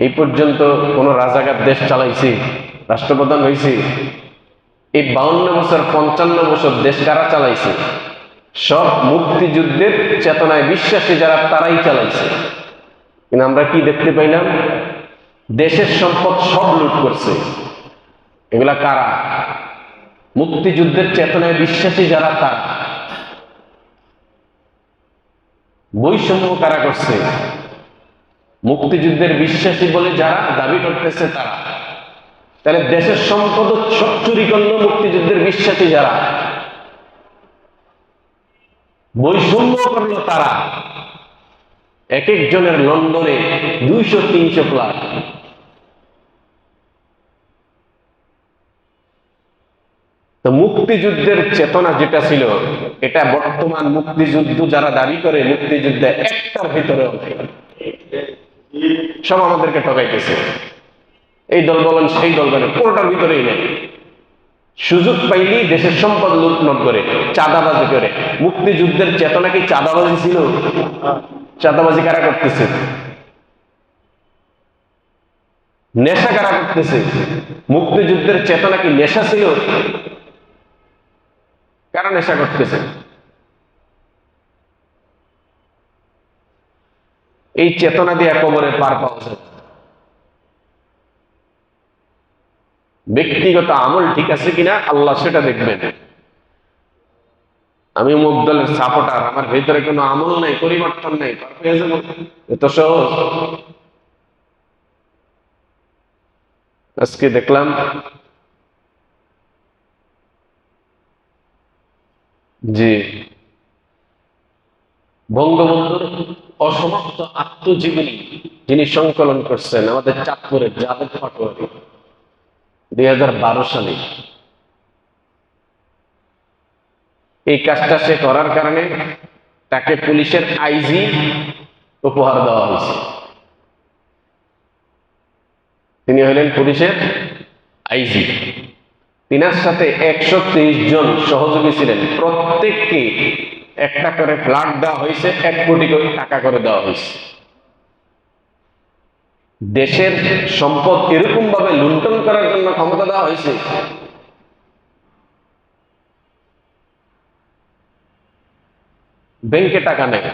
এই পর্যন্ত কোন রাজাকার দেশ চালাইছি, রাষ্ট্রপ্রধান হয়েছি এই বাউন্ন বছর, পঞ্চান্ন বছর দেশ কারা চালাইছে? সব মুক্তিযুদ্ধের চেতনায় বিশ্বাসী যারা তারাই চালাইছে। কিন্তু আমরা কি দেখতে পাই না? দেশের সম্পদ সব লুট করছে। এগুলা কারা? মুক্তিযুদ্ধের চেতনায় বিশ্বাসী যারা তারা। বৈষম্য কারা করছে? মুক্তিযুদ্ধের বিশ্বাসী বলে যারা দাবি করতেছে তারা। তাহলে দেশের সম্পদ চুরি করল মুক্তিযুদ্ধের বিশ্বাসী যারা। বৈষম্য করল তারা। এক একজনের লন্ডনে দুইশো, তিনশো তো মুক্তিযুদ্ধের চেতনা যেটা ছিল, এটা বর্তমান মুক্তিযুদ্ধ যারা দাবি করে, মুক্তিযুদ্ধে একটার ভিতরে নেই। সব আমাদেরকে ঠকাইতেছে। এই দল বলেন, সেই দল বলেন কোনোটার ভিতরেই নেই। সুযোগ পাইলেই দেশের সম্পদ লুটনট করে, চাঁদাবাজি করে। মুক্তিযুদ্ধের চেতনা কি চাঁদাবাজি ছিল? চাঁদাবাজি কারা করতেছে? নেশা কারা করতেছে? মুক্তিযুদ্ধের চেতনা কি নেশা ছিল? কারা নেশা করতেছে? এই চেতনা দিয়ে কবরে পার পাওয়া যায়। ব্যক্তিগত আমল ঠিক আছে কিনা, আল্লাহ সেটা দেখবেন। আমি মুখ দলের সাপোর্টার, আমার ভেতরে কোনো আমল নাই, পরিবর্তন নাই এত সহজ। আজকে দেখলাম, জি। বঙ্গবন্ধুর অসমাপ্ত আত্মজীবনী যিনি সংকলন করছেন, আমাদের চাঁদপুরের যাদব পাটোয়ারি, দুই সালে। এই কাজটা সে করার কারণে তাকে পুলিশের আইজি উপহার দেওয়া হয়েছে। তিনি হলেন পুলিশের আইজি। তিনার সাথে একশো ত্রিশ জন সহযোগী ছিলেন। প্রত্যেককে একটা করে ফ্ল্যাট দেওয়া হয়েছে, এক কোটি করে টাকা করে দেওয়া হয়েছে। দেশের সম্পদ এরকম ভাবে লুণ্ঠন করার জন্য ক্ষমতা দেওয়া হয়েছে। ব্যাংকে টাকা নেই।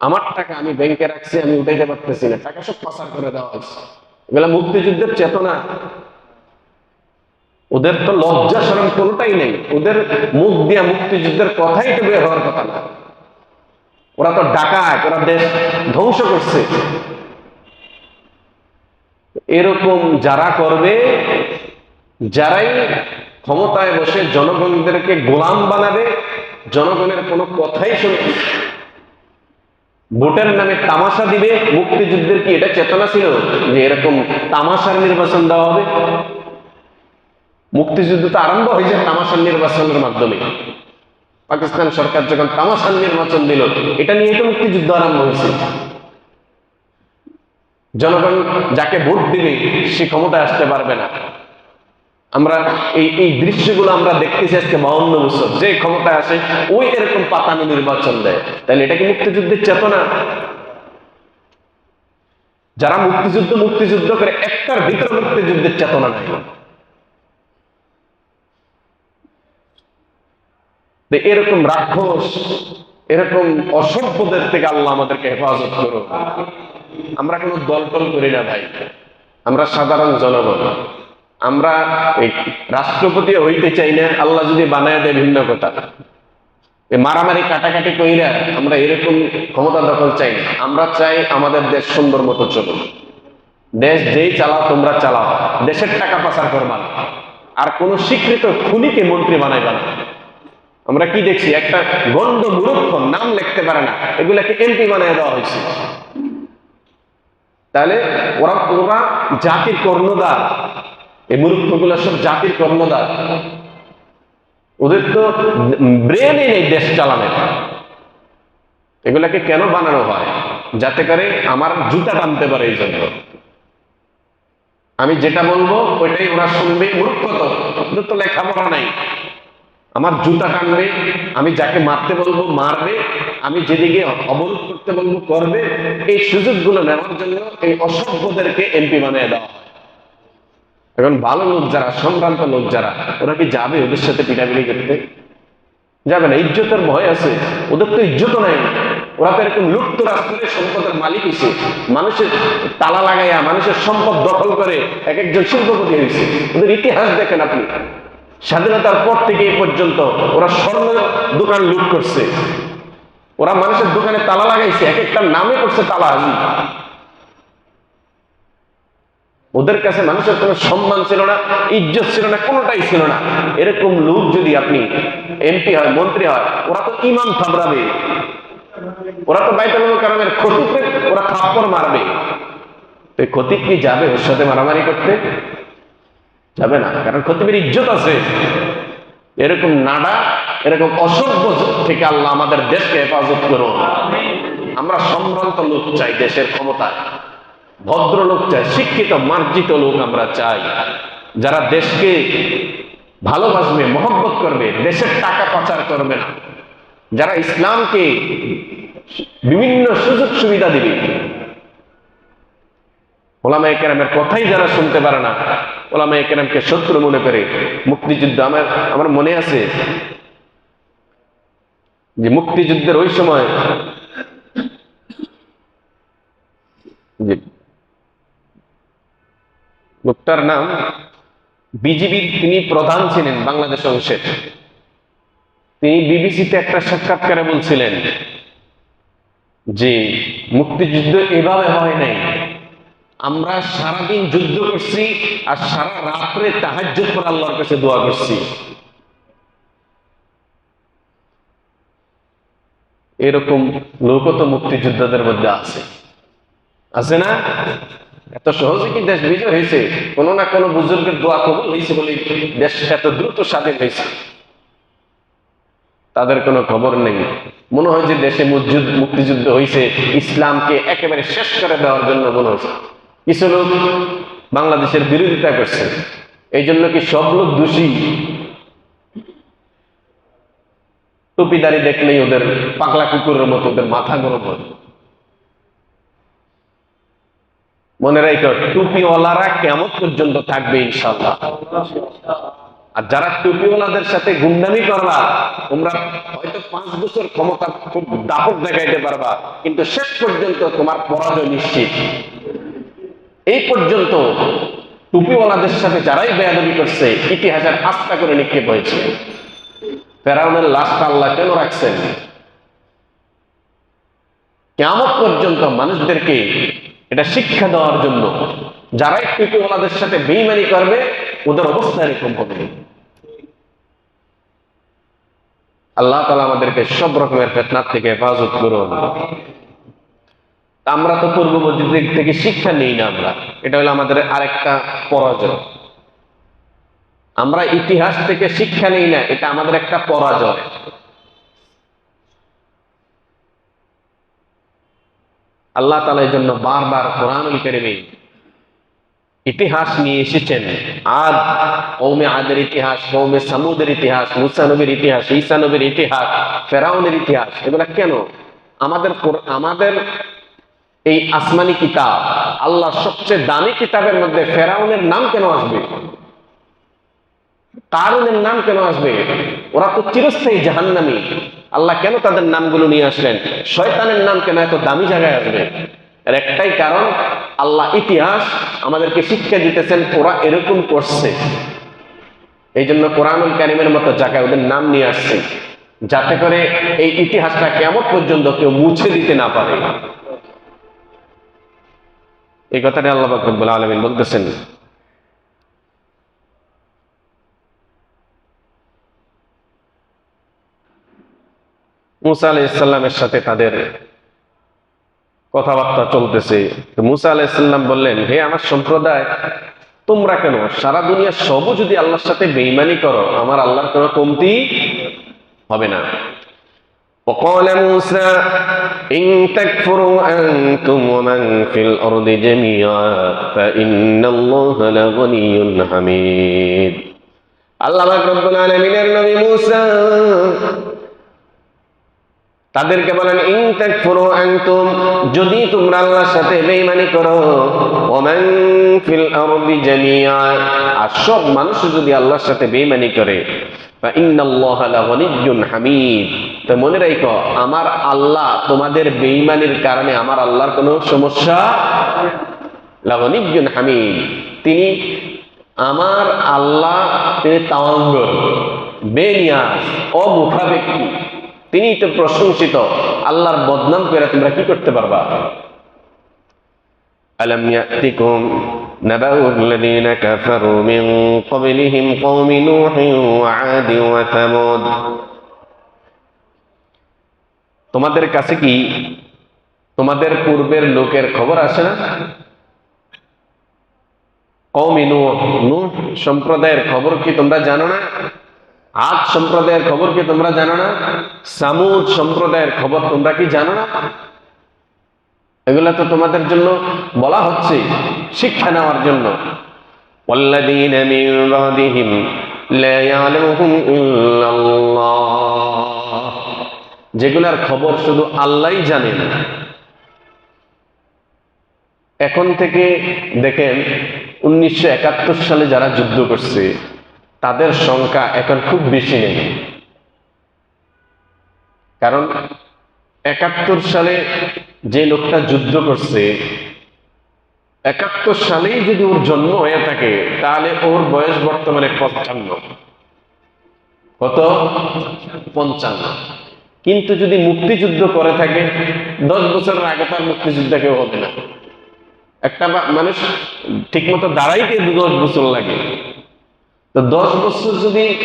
আমার টাকা আমি ব্যাংকে রাখছি, আমি উঠাইতে পারতেছি না। টাকা সব পাচার করে দেওয়া হয়েছে। এগুলা মুক্তিযুদ্ধের চেতনা। ওদের তো লজ্জা সরম কোনোটাই নেই। ওদের মুখ দিয়া মুক্তিযুদ্ধের কথাই তো বের হওয়ার কথা না। ওরা তো ডাকায় ওরা দেশ ধ্বংস করছে। এরকম যারা করবে, যারাই ক্ষমতায় বসে জনগণদেরকে গোলাম বানাবে, জনগণের কোনো কথাই শুনবে ভোটের নামে তামাশা দিবে, মুক্তিযুদ্ধের কি এটা চেতনা ছিল যে এরকম তামাশার নির্বাচন দেওয়া হবে? মুক্তিযুদ্ধ তো আরম্ভ হয়েছে তামাশার নির্বাচনের মাধ্যমে। পাকিস্তান সরকার যখন তামাশার নির্বাচন দিল, এটা নিয়ে তো মুক্তিযুদ্ধ আরম্ভ হয়েছে। জনগণ যাকে ভোট দিবে, সে ক্ষমতায় আসতে পারবে না। আমরা এই এই দৃশ্যগুলো আমরা দেখতেছি আজকে বাউন্ন বছর। যে ক্ষমতায় আসে, ওই এরকম পাতানো নির্বাচন দেয়। তাহলে এটা কি মুক্তিযুদ্ধের চেতনা? যারা মুক্তিযুদ্ধ মুক্তিযুদ্ধ করে একটার ভিতরে মুক্তিযুদ্ধের চেতনা নাই। এরকম রাক্ষস, এরকম অসভ্যদের থেকে আল্লাহ আমাদেরকে হেফাজত করো আমরা কোনো দল টল করি না ভাই। আমরা সাধারণ জনগণ। আমরা রাষ্ট্রপতি হইতে চাই না, আল্লাহ যদি বানায় দেয় ভিন্ন কথা। মারামারি কাটাকাটি কইরা আমরা এরকম ক্ষমতা দখল চাই না। আমরা চাই আমাদের দেশ সুন্দর মতো চলুক। দেশ যেই চালাও, তোমরা চালাও। দেশের টাকা পাচার করবা আর কোন স্বীকৃত খুনিকে মন্ত্রী বানাইবা না। আমরা কি দেখছি? একটা গন্ড মূর্খ নাম লিখতে পারে না। এগুলাকে এমপি বানিয়ে দেওয়া হয়েছে। তাহলে ওরা ওরা জাতির কর্ণদার এই মূর্খগুলো সব জাতির কর্ণদার ওদের তো ব্রেনই নেই দেশ চালানোর। এগুলাকে কেন বানানো হয়? যাতে করে আমার জুতা টানতে পারে এই জন্য। আমি যেটা বলব, ওইটাই ওরা শুনবে মূর্খ তো ওদের তো লেখাপড়া নাই। আমার জুতা টানবে, আমি যাকে মারতে বলব, মারবে, আমি যেদিকে অবরোধ করতে বলব, করবে। এই সুযোগগুলো নেওয়ার জন্য এই অসভ্যদেরকে এমপি বানিয়ে দেওয়া হয়। এখন ভালো লোক যারা, সম্ভ্রান্ত লোক যারা, ওরা কি যাবে ওদের সাথে পিটাপিটি করতে? যাবে না, ইজ্জতের ভয় আছে, ওদের তো ইজ্জত নাই। ওরা তো এরকম লুপ্ত রাষ্ট্রের সম্পদের মালিক হিসেবে মানুষের তালা লাগাইয়া, মানুষের সম্পদ দখল করে এক একজন শিল্পপতি হয়েছে ওদের ইতিহাস দেখেন আপনি। স্বাধীনতার পর থেকে এই পর্যন্ত ওরা স্বর্ণ দোকান লুট করছে। ওরা মানুষের দোকানে তালা লাগাইছে, এক একটা নামে করছে তালা। হাজি ওদের কাছে মানুষের কোনো সম্মান ছিল না, ইজ্জত ছিল না, কোনোটাই ছিল না। এরকম লোক যদি আপনি এমপি হয়, মন্ত্রী হয়, ওরা তো ইমান থাবড়াবে। ওরা তো বাইতুল কারণের ক্ষতিকে ওরা থাপ্পড় মারবে। তো ক্ষতি কি যাবে ওর সাথে মারামারি করতে? যাবে না, কারণ খতিবের ইজ্জত আছে। এরকম নাডা, এরকম অসভ্য থেকে আল্লাহ আমাদের দেশকে হেফাজত করুন। আমরা সম্ভ্রান্ত লোক চাই দেশের ক্ষমতায়। ভদ্র লোক চাই, শিক্ষিত, মার্জিত লোক আমরা চাই। যারা দেশকে ভালোবাসবে, মহব্বত করবে, দেশের টাকা পাচার করবে না। যারা ইসলামকে বিভিন্ন সুযোগ সুবিধা দিবে। ওলামা একরামের কথাই যারা শুনতে পারে না ওলামা একরামকে শত্রু মনে করে, মুক্তিযুদ্ধ আমার আমার মনে আছে যে মুক্তিযুদ্ধের ওই সময় যে লোকটার নাম বিজিবির তিনি প্রধান ছিলেন বাংলাদেশ অংশের তিনি বিবিসিতে একটা সাক্ষাৎকারে বলছিলেন যে মুক্তিযুদ্ধ এভাবে হয় নাই। আমরা সারাদিন যুদ্ধ করছি আর সারা রাত্রে তাহাজ্য করে আল্লাহর কাছে দোয়া করছি। এরকম লোক তো মুক্তিযোদ্ধাদের মধ্যে আছে। আছে না? এত সহজে কি দেশ বিজয় হয়েছে? কোনো না কোনো বুজুর্গের দোয়া কবুল হয়েছে বলে দেশ এত দ্রুত স্বাধীন হয়েছে। তাদের কোনো খবর নেই। মনে হয় যে দেশে মুক্তিযুদ্ধ হয়েছে। ইসলামকে একেবারে শেষ করে দেওয়ার জন্য মনে হয়েছে। কিছু লোক বাংলাদেশের বিরোধিতা করছে। এই জন্য কি সব লোক দোষী? টুপিদারি দেখলেই ওদের পাগলা কুকুরের মতো, ওদের মাথা গরম হয়। মনে রাখো, টুপিওয়ালারা কেমন পর্যন্ত থাকবে ইনশাল্লাহ আর যারা টুপিওয়ালাদের সাথে গুন্ডামি করবা, তোমরা হয়তো পাঁচ বছর ক্ষমতা খুব দাপট দেখাইতে পারবা, কিন্তু শেষ পর্যন্ত তোমার পরাজয় নিশ্চিত। এই পর্যন্ত টুপিওয়ালাদের সাথে যারাই বেয়াদবি করছে, ইতিহাসের আস্থা করে নিক্ষেপ হয়েছে। ফেরাউনের লাশটা আল্লাহ কেন রাখছেন? কেমন পর্যন্ত মানুষদেরকে এটা শিক্ষা দেওয়ার জন্য যারাই টুপিওয়ালাদের সাথে বেইমানি করবে, ওদের অবস্থা এরকম হবে। আল্লাহ তালা আমাদেরকে সব রকমের ফেতনার থেকে হেফাজত করুন। আমরা তো পূর্ববর্তী দিক থেকে শিক্ষা নেই না আমরা। এটা হলো আমাদের আরেকটা পরাজয়। আমরা ইতিহাস থেকে শিক্ষা নেই না, এটা আমাদের একটা পরাজয়। আল্লাহ তালা এই জন্য বারবার কোরআনুল কারিমে ইতিহাস নিয়ে এসেছেন। আদ কৌমে আদের ইতিহাস কৌমে সামুদের ইতিহাস, মুসা নবীর ইতিহাস, ঈসা নবীর ইতিহাস, ফেরাউনের ইতিহাস, এগুলা কেন? আমাদের আমাদের এই আসমানি কিতাব আল্লাহ সবচেয়ে দামি কিতাবের মধ্যে ফেরাউনের নাম কেন আসবে? কারুনের নাম কেন আসবে? ওরা তো চিরস্থায়ী জাহান্নামী। আল্লাহ কেন তাদের নামগুলো নিয়ে আসলেন? শয়তানের নাম কেন এত দামি জায়গায় আসবে? এর একটাই কারণ, আল্লাহ ইতিহাস আমাদেরকে শিক্ষা দিতেছেন, ওরা এরকম করছে। এই জন্য কোরআনুল কারিমের মতো জায়গায় ওদের নাম নিয়ে আসছে। যাতে করে এই ইতিহাসটা কেমন পর্যন্ত কেউ মুছে দিতে না পারে। এই কথাটা আল্লাহ রব্বুল আলমিন বলতেছেন। মুসা আলাইসাল্লামের সাথে তাদের কথাবার্তা চলতেছে। মুসা আলাইসাল্লাম বললেন, হে আমার সম্প্রদায়, তোমরা কেন? সারা দুনিয়ার সবও যদি আল্লাহর সাথে বেইমানি করো, আমার আল্লাহর কোনো কমতি হবে না। وقال موسى إن تكفروا أنتم ومن في الأرض جميعا فإن الله لغني حميد আল্লাহ পাক রব্বুল আলামিনের নবী মূসা তাদেরকে বলেন ইন তাকফুরু আনতুম যদি তোমরা আল্লাহর সাথে বেঈমানি করো ওমান ফিল আরদি জামিআ আর সব মানুষ যদি আল্লাহর সাথে বেঈমানি করে ফা ইন্নাল্লাহা লাগনিয়্যুন হামিদ। তো মনে রাখো আমার আল্লাহ তোমাদের বেঈমানির কারণে আমার আল্লাহর কোনো সমস্যা লাগনিয়্যুন হামিদ। তিনি আমার আল্লাহ, তিনি তাওয়াঙ্গর বেনিয়াস অমুখা ব্যক্তি। তিনি তো প্রশংসিত। আল্লাহর বদনাম করে তোমরা কি করতে পারবা? ألم يأتكم نبأ الذين كفروا من قبلهم قوم نوح وعاد وثمود তোমাদের কাছে কি তোমাদের পূর্বের লোকের খবর আসে না কৌমি নূহ নূহ সম্প্রদায়ের খবর কি তোমরা জানো না আদ সম্প্রদায়ের খবর কি তোমরা জানো না সামুদ সম্প্রদায়ের খবর তোমরা কি জানো না এগুলো তো তোমাদের জন্য বলা হচ্ছে, শিক্ষা নেওয়ার জন্য। যেগুলার খবর শুধু আল্লাহ জানেন এখন থেকে দেখেন, উনিশশো একাত্তর সালে যারা যুদ্ধ করছে, তাদের সংখ্যা এখন খুব বেশি নেই। কারণ একাত্তর সালে যে লোকটা যুদ্ধ করছে, একাত্তর সালেই যদি ওর জন্ম হয়ে থাকে, তাহলে ওর বয়স বর্তমানে পঞ্চান্ন। কত? পঞ্চান্ন। কিন্তু যদি মুক্তিযুদ্ধ করে থাকে, দশ বছরের আগে তার মুক্তিযুদ্ধ কেউ হবে না। একটা মানুষ ঠিকমতো দাঁড়াইতে দু দশ বছর লাগে। তো দশ বছর যদি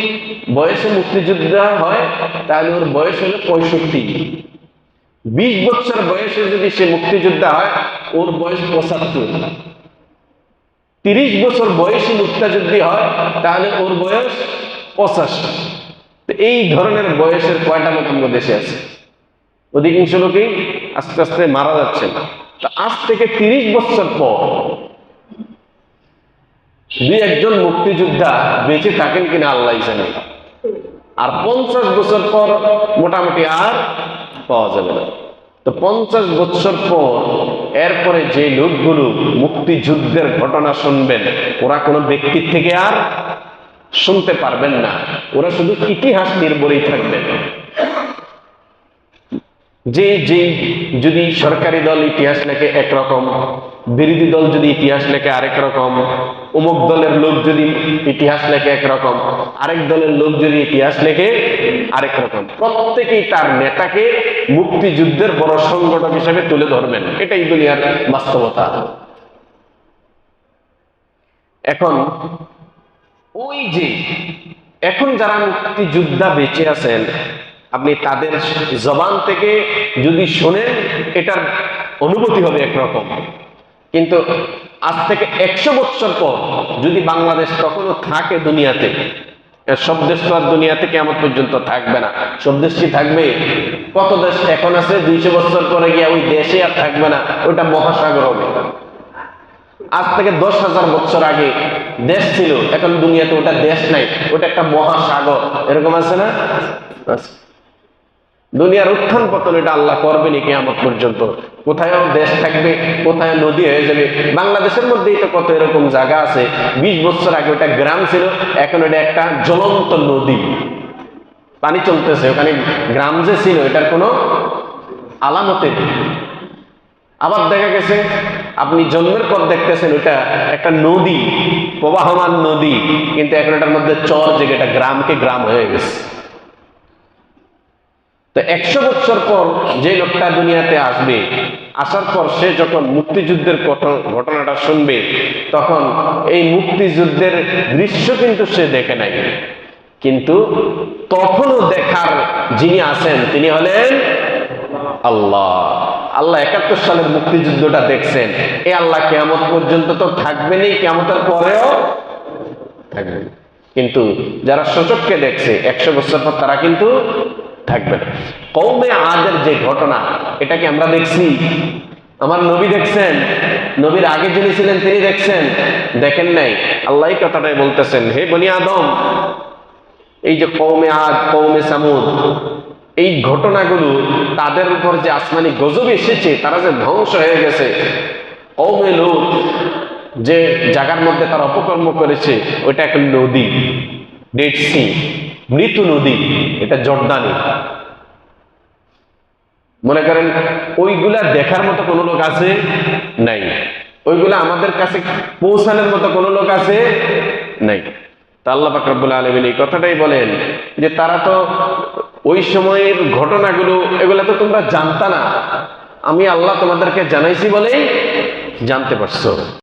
বয়সে মুক্তিযোদ্ধা হয়, তাহলে ওর বয়স হলো পঁয়ষট্টি। বিশ বছর বয়সে যদি সে মুক্তিযোদ্ধা হয়, ওর বয়স পঁচাত্তর। তিরিশ বছর বয়সে মুক্তিযুদ্ধি হয়, তাহলে ওর বয়স পঁচাশি। এই ধরনের বয়সের কয়টা লোক আমাদের দেশে আছে? অধিকাংশ লোকই আস্তে আস্তে মারা যাচ্ছে। তো আজ থেকে তিরিশ বছর পর দুই একজন মুক্তিযোদ্ধা বেঁচে থাকেন কিনা আল্লাহ জানে। আর পঞ্চাশ বছর পর মোটামুটি আর পাওয়া যাবে না। তো পঞ্চাশ বছর পর এরপরে যে লোকগুলো মুক্তিযুদ্ধের ঘটনা শুনবেন, ওরা কোনো ব্যক্তির থেকে আর শুনতে পারবেন না। ওরা শুধু ইতিহাস নির্ভরেই থাকবেন যে যে, যদি সরকারি দল ইতিহাস লেখে একরকম বিরোধী দল যদি ইতিহাস লেখে আরেক রকম অমুক দলের লোক যদি ইতিহাস লেখে একরকম আরেক দলের লোক যদি ইতিহাস লেখে আরেক রকম। প্রত্যেকেই তার নেতাকে মুক্তিযুদ্ধের বড় সংগঠক হিসেবে তুলে ধরবেন। এটাই দুনিয়ার বাস্তবতা। এখন, ওই যে, এখন যারা মুক্তিযোদ্ধা বেঁচে আছেন, আপনি তাদের জবান থেকে যদি শোনেন, এটার অনুভূতি হবে একরকম কিন্তু আজ থেকে একশো বছর পর যদি বাংলাদেশ কখনো থাকে দুনিয়াতে সব দেশ তো আর দুনিয়াতে কেমন পর্যন্ত থাকবে না। সব দেশ কি থাকবে? কত দেশ এখন আছে দুইশো বছর পরে গিয়ে ওই দেশে আর থাকবে না, ওইটা মহাসাগর হবে। আজ থেকে দশ হাজার বছর আগে দেশ ছিল, এখন দুনিয়াতে ওটা দেশ নাই, ওটা একটা মহাসাগর। এরকম আছে না। দুনিয়ার উত্থান পতন এটা আল্লাহ করবেনি কেয়ামত পর্যন্ত। কোথায় দেশ থাকবে, কোথায় নদী হয়ে যাবে, বাংলাদেশের মধ্যেই তো কত এরকম জায়গা আছে। বিশ বছর আগে ওটা গ্রাম ছিল, এখন এটা একটা জ্বলন্ত নদী। পানি চলতেছে, ওখানে গ্রাম যে ছিল, এটার কোনো আলামতে নেই। আবার দেখা গেছে, আপনি জন্মের পর দেখতেছেন ওটা একটা নদী, প্রবাহমান নদী, কিন্তু এখন এটার মধ্যে চর জেগে, এটা গ্রামকে গ্রাম হয়ে গেছে। তো একশো বছর পর যে লোকটা দুনিয়াতে আসবে, আসার পর সে যখন মুক্তিযুদ্ধের ঘটনাটা শুনবে, তখন এই মুক্তিযুদ্ধের দৃশ্য কিন্তু সে দেখে নাই। কিন্তু তখনও দেখার যিনি আছেন, তিনি হলেন আল্লাহ। আল্লাহ একাত্তর সালের মুক্তিযুদ্ধটা দেখছেন। এ আল্লাহ কেমন পর্যন্ত তো থাকবেনই কেমতের পরেও থাকবে কিন্তু যারা সচককে দেখছে, একশো বছর পর তারা কিন্তু থাকবে। কৌমে আদের যে ঘটনা, এটা কি আমরা দেখছি? আমার নবী দেখছেন, নবীর আগে যিনি ছিলেন, তিনি দেখছেন। দেখেন নাই। আল্লাহ কথাটাই বলতেছেন, হে বনি আদম, এই যে কৌমে আদ কৌমে সামুদ, এই ঘটনাগুলো তাদের উপর যে আসমানি গজব এসেছে, তারা যে ধ্বংস হয়ে গেছে। কৌমে লোক যে জায়গার মধ্যে তারা অপকর্ম করেছে, ওইটা একটা নদী ডেড সি মৃত্যু নদী, এটা জর্দানি। মনে করেন, ওইগুলা দেখার মতো কোনো লোক আছে নাই। ওইগুলা আমাদের কাছে পৌঁছানোর মতো কোনো লোক আছে নাই। আল্লাহ ফাকরাবুল আলমিন এই কথাটাই বলেন যে তারা তো ওই সময়ের ঘটনাগুলো, এগুলা তো তোমরা জানতা না। আমি আল্লাহ তোমাদেরকে জানাইছি বলেই জানতে পারছ।